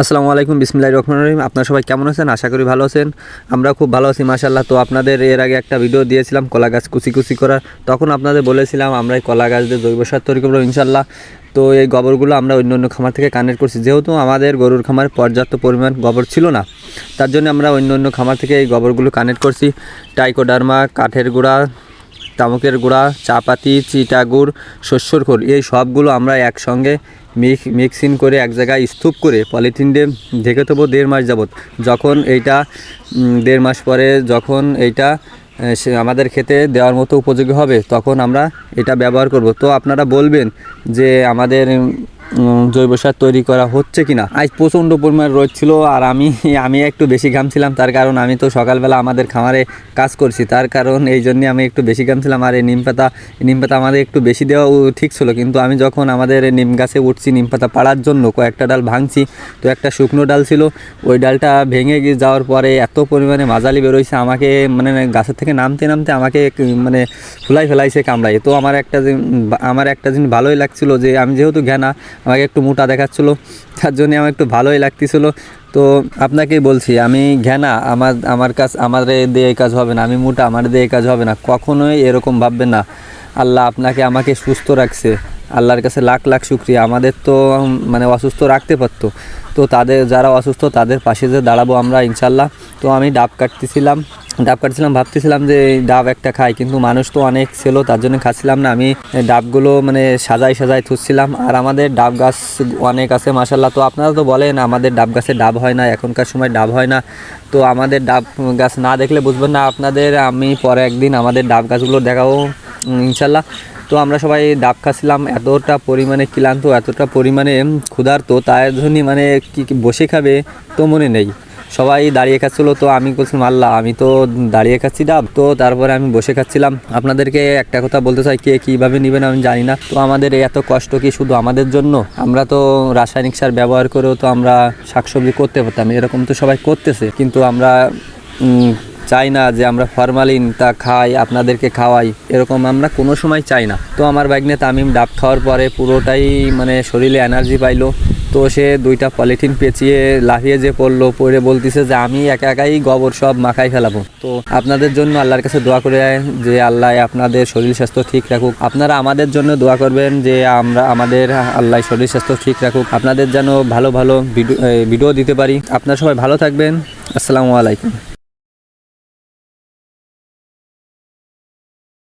আসসালামু আলাইকুম, বিসমিল্লাহ রহমান রহিম। আপনারা সবাই কেমন আছেন? আশা করি ভালো আছেন। আমরা খুব ভালো আছি মাশাল্লাহ তো আপনাদের এর আগে একটা ভিডিও দিয়েছিলাম, কলা গাছ কুচি কুচি করার। তখন আপনাদের বলেছিলাম, আমরা এই কলা গাছ দিয়ে জৈব সার তৈরি করব ইনশাল্লাহ তো এই গোবরগুলো আমরা অন্য অন্য খামার থেকে কানেক্ট করছি। যেহেতু আমাদের গরুর খামারে পর্যাপ্ত পরিমাণ গোবর ছিল না, তার জন্য আমরা অন্য অন্য খামার থেকে এই গোবরগুলো কানেক্ট করছি। টাইকোডার্মা কাঠের গুঁড়া তামুকের গুঁড়া, চাপাতি, চিটাগুড় শস্যর খোল এই সবগুলো আমরা একসঙ্গে মিক্স মিক্সিং করে এক জায়গায় স্তূপ করে পলিথিন দিয়ে ঢেকে দেবো দেড় মাস যাবত যখন এইটা দেড় মাস পরে যখন এইটা আমাদের খেতে দেওয়ার মতো উপযোগী হবে, তখন আমরা এটা ব্যবহার করব। তো আপনারা বলবেন যে আমাদের জৈব সার তৈরি করা হচ্ছে কিনা? আজ প্রচণ্ড পরিমাণ রোদ ছিল আর আমি আমি একটু বেশি ঘামছিলাম, তার কারণ আমি তো সকালবেলা আমাদের খামারে কাজ করছি, তার কারণ এই জন্যে আমি একটু বেশি ঘামছিলাম আর এই নিম পাতা নিম পাতা আমাদের একটু বেশি দেওয়া ঠিক ছিল, কিন্তু আমি যখন আমাদের নিম গাছে উঠছি, নিম পাতা পাড়ার জন্য কয়েকটা ডাল ভাঙছি, তো একটা শুকনো ডাল ছিল, ওই ডালটা ভেঙে গিয়ে যাওয়ার পরে এত পরিমাণে মাজালি বেরোইছে, আমাকে মানে গাছের থেকে নামতে নামতে আমাকে মানে ফুলাই ফেলাইছে কামড়াই তো আমার একটা আমার একটা জিনিস ভালোই লাগছিল যে আমি যেহেতু ঘ্যানা আমাকে একটু মোটা দেখাচ্ছিল, তার জন্য আমার একটু ভালোই লাগতেছিল। তো আপনাকেই বলছি, আমি ঘেনা, আমার আমার কাজ আমার দিয়ে কাজ হবে না, আমি মোটা আমার দিয়ে কাজ হবে না, কখনোই এরকম ভাববেন না। আল্লাহ আপনাকে আমাকে সুস্থ রাখছে। আল্লাহর কাছে লাখ লাখ শুক্রিয়া। আমাদের তো মানে অসুস্থ রাখতে পারতো। তো তাদের, যারা অসুস্থ, তাদের পাশে যে দাঁড়াবো আমরা, ইনশাল্লাহ। তো আমি ডাব কাটতেছিলাম। ডাব কাটছিলাম ভাবতেছিলাম যে ডাব একটা খাই, কিন্তু মানুষ তো অনেক ছিল, তার জন্য খাচ্ছিলাম না। আমি ডাবগুলো মানে সাজাই সাজাই থুচ্ছিলাম। আর আমাদের ডাব গাছ অনেক আছে মাসাল্লাহ তো আপনারা তো বলেন, আমাদের ডাব গাছে ডাব হয় না, এখনকার সময় ডাব হয় না। তো আমাদের ডাব গাছ না দেখলে বুঝবেন না, আপনাদের আমি পরে একদিন আমাদের ডাব গাছগুলো দেখাবো ইনশাল্লাহ তো আমরা সবাই ডাব খাচ্ছিলাম এতটা পরিমাণে ক্লান্ত, এতটা পরিমাণে ক্ষুধার্ত তার জন্যই মানে কি কি বসে খাবে তো মনে নেই। সবাই দাঁড়িয়ে খাচ্ছিল, তো আমি বলছিলাম, আল্লাহ, আমি তো দাঁড়িয়ে খাচ্ছি, ডাব। তো তারপরে আমি বসে খাচ্ছিলাম। আপনাদেরকে একটা কথা বলতে চাই, কে কীভাবে নেবেন আমি জানি না। তো আমাদের এত কষ্ট কি শুধু আমাদের জন্য? আমরা তো রাসায়নিক সার ব্যবহার করেও তো আমরা শাকসবজি করতে পারতাম, এরকম তো সবাই করতেছে। কিন্তু আমরা চাই না যে আমরা ফরমালিন তা খাই, আপনাদেরকে খাওয়াই, এরকম আমরা কোনো সময় চাই না। তো আমার বাইকনে তামিম ডাব খাওয়ার পরে পুরোটাই মানে শরীরে এনার্জি পাইলো। তো সে দুইটা পলিথিন পেঁচিয়ে লাফিয়ে যে পড়ল, পড়ে বলতেছে যে আমি একা একাই গোবর সব মাখাই ফেলাবো। তো আপনাদের জন্য আল্লাহর কাছে দোয়া করে যে আল্লাহ আপনাদের শরীর স্বাস্থ্য ঠিক রাখুক। আপনারা আমাদের জন্য দোয়া করবেন যে আমরা আমাদের আল্লাহ শরীর স্বাস্থ্য ঠিক রাখুক। আপনাদের যেন ভালো ভালো ভিডিও ভিডিও দিতে পারি। আপনারা সবাই ভালো থাকবেন। আসসালামু আলাইকুম।